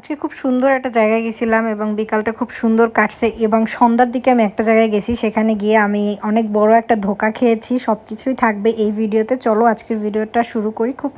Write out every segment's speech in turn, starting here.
আজকে খুব সুন্দর একটা জায়গায় গেছিলাম এবং বিকালটা খুব সুন্দর কাটছে এবং সন্ধ্যার দিকে আমি একটা জায়গায় গেছি, সেখানে গিয়ে আমি অনেক বড় একটা ধোকা খেয়েছি সব কিছুই থাকবে এই ভিডিওতে। চলো আজকের ভিডিওটা শুরু করি, খুব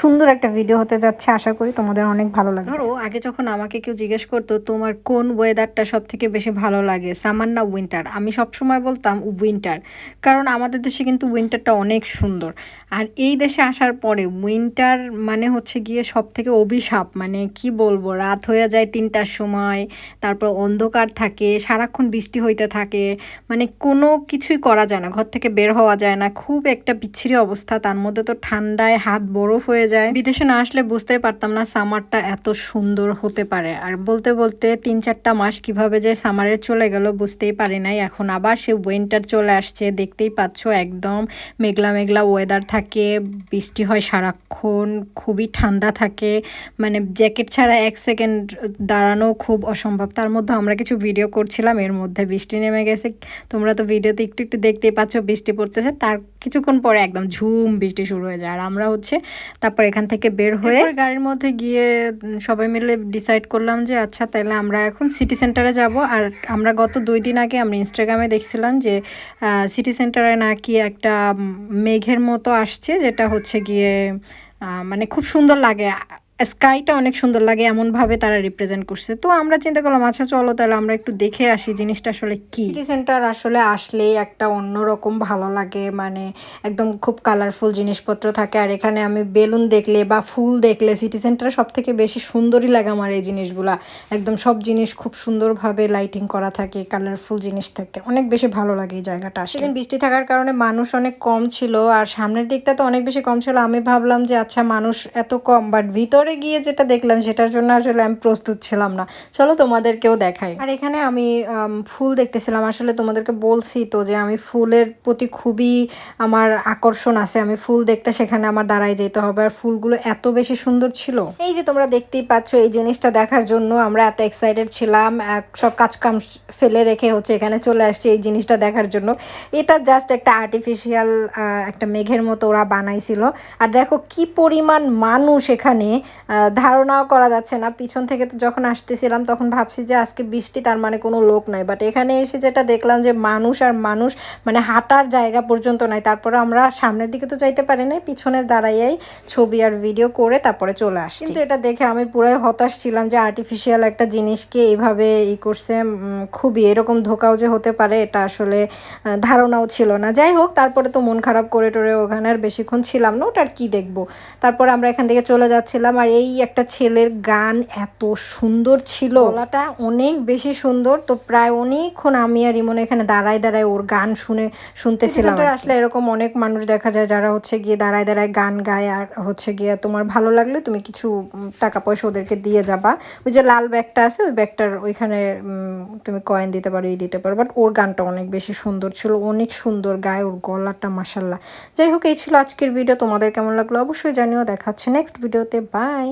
সুন্দর একটা ভিডিও হতে যাচ্ছে, আশা করি তোমাদের অনেক ভালো লাগবে। ধরো, আগে যখন আমাকে কেউ জিজ্ঞেস করতো, তোমার কোন ওয়েদারটা সব থেকে বেশি ভালো লাগে? সামার না উইন্টার আমি সব সময় বলতাম উইন্টার কারণ আমাদের দেশে কিন্তু উইন্টারটা অনেক সুন্দর। আর এই দেশে আসার পরে উইন্টার মানে হচ্ছে গিয়ে সব থেকে অভিশাপ মানে কি বলব, রাত হয়ে যায় তিনটার সময়, তারপর অন্ধকার থাকে, সারাক্ষণ বৃষ্টি হইতে থাকে মানে কোনো কিছুই করা যায় না, ঘর থেকে বের হওয়া যায় না, খুব একটা বিচ্ছিরি অবস্থা, তার মধ্যে তো ঠান্ডায় হাত বরফ হয়ে যায়। বিদেশে না আসলে বুঝতেই পারতাম না সামারটা এত সুন্দর হতে পারে। আর বলতে বলতে তিন চারটা মাস কীভাবে যে সামারে চলে গেল বুঝতেই পারি নাই। এখন আবার সে উইন্টার চলে আসছে, দেখতেই পাচ্ছ একদম মেঘলা মেঘলা ওয়েদার থাকে, বৃষ্টি হয় সারাক্ষণ, খুবই ঠান্ডা থাকে। মানে জ্যাকেট ছাড়া এক সেকেন্ড দাঁড়ানো খুব অসম্ভব। তার মধ্যে আমরা কিছু ভিডিও করছিলাম, এর মধ্যে বৃষ্টি নেমে গেছে। তোমরা তো ভিডিওতে একটু একটু দেখতেই পাচ্ছ বৃষ্টি পড়তেছে। তার কিছুক্ষণ পরে একদম ঝুম বৃষ্টি শুরু হয়ে যায়। আর আমরা হচ্ছে তারপর এখান থেকে বের হয়ে গাড়ির মধ্যে গিয়ে সবাই মিলে ডিসাইড করলাম যে আচ্ছা তাহলে আমরা এখন সিটি সেন্টারে যাব। আর আমরা গত দুই দিন আগে আমরা ইনস্টাগ্রামে দেখছিলাম যে সিটি সেন্টারে নাকি একটা মেঘের মতো আসছে, যেটা হচ্ছে গিয়ে মানে খুব সুন্দর লাগে। স্কাইটা অনেক সুন্দর লাগে, এমনভাবে তারা রিপ্রেজেন্ট করছে। তো আমরা চিন্তা করলাম আচ্ছা চলো তাহলে আমরা একটু দেখে আসি জিনিসটা আসলে কি। সিটি সেন্টার আসলে আসলেই একটা অন্যরকম ভালো লাগে মানে একদম খুব কালারফুল জিনিসপত্র থাকে। আর এখানে আমি বেলুন দেখলে বা ফুল দেখলে সিটি সেন্টারে সব থেকে বেশি সুন্দরই লাগে আমার এই জিনিসগুলা। একদম সব জিনিস খুব সুন্দরভাবে লাইটিং করা থাকে কালারফুল জিনিস থাকে। অনেক বেশি ভালো লাগে এই জায়গাটা সেদিন বৃষ্টি থাকার কারণে মানুষ অনেক কম ছিল, আর সামনের দিকটা তো অনেক বেশি কম ছিল। আমি ভাবলাম যে আচ্ছা মানুষ এত কম বাট ভিতরে ভিতরে গিয়ে যেটা দেখলাম সেটার জন্য আসলে আমি প্রস্তুত ছিলাম না। চলো তোমাদেরকেও দেখাই। আর এখানে আমি ফুল দেখতেছিলাম। আসলে তোমাদেরকে বলছি তো যে আমি ফুলের প্রতি খুবই আমার আকর্ষণ আছে। আমি ফুল দেখতে সেখানে আমার দাঁড়ায় যেতে হবে। আর ফুলগুলো এত বেশি সুন্দর ছিল। এই যে তোমরা দেখতেই পাচ্ছ, এই জিনিসটা দেখার জন্য আমরা এত এক্সাইটেড ছিলাম। সব কাজকাম ফেলে রেখে হচ্ছে এখানে চলে আসছি এই জিনিসটা দেখার জন্য। এটা জাস্ট একটা আর্টিফিশিয়াল একটা মেঘের মতো ওরা বানাইছিল। আর দেখো কি পরিমাণ মানুষ এখানে ধারণাও করা যাচ্ছে না। পিছন থেকে তো যখন আসতেছিলাম তখন ভাবছি যে আজকে বৃষ্টি, তার মানে কোনো লোক নাই। বাট এখানে এসে যেটা দেখলাম যে মানুষ আর মানুষ মানে হাঁটার জায়গা পর্যন্ত নাই। তারপরে আমরা সামনের দিকে তো যাইতে পারি নাই। পিছনে দাঁড়াইয়াই ছবি আর ভিডিও করে তারপরে চলে আসি কিন্তু এটা দেখে আমি পুরাই হতাশ ছিলাম যে আর্টিফিশিয়াল একটা জিনিসকে এইভাবে ই করছে খুবই। এরকম ধোকাও যে হতে পারে, এটা আসলে ধারণাও ছিল না। যাই হোক, তারপরে তো মন খারাপ করে টোরে ওখানে আর বেশিক্ষণ ছিলাম না। ওটা আর কি দেখব? তারপরে আমরা এখান থেকে চলে যাচ্ছিলাম আর এই একটা ছেলের গান এত সুন্দর ছিল। গলাটা অনেক বেশি সুন্দর তো প্রায় অনেকক্ষণ আমি আর ইমন এখানে দাঁড়ায় দাঁড়ায় ওর গান শুনে শুনতেছিলাম আসলে এরকম অনেক মানুষ দেখা যায় যারা হচ্ছে গিয়ে দাঁড়ায় দাঁড়ায় গান গায় আর হচ্ছে গিয়ে তোমার ভালো লাগলে তুমি কিছু টাকা পয়সা ওদেরকে দিয়ে যাবা। ওই যে লাল ব্যাগটা আছে ওই ব্যাগটার ওইখানে তুমি কয়েন দিতে পারো এই দিতে পারো বাট ওর গানটা অনেক বেশি সুন্দর ছিল অনেক সুন্দর গায়ে ওর গলাটা মাসাল্লাহ যাই হোক এই ছিল আজকের ভিডিও তোমাদের কেমন লাগল অবশ্যই জানিও দেখাচ্ছে নেক্সট ভিডিওতে Bye.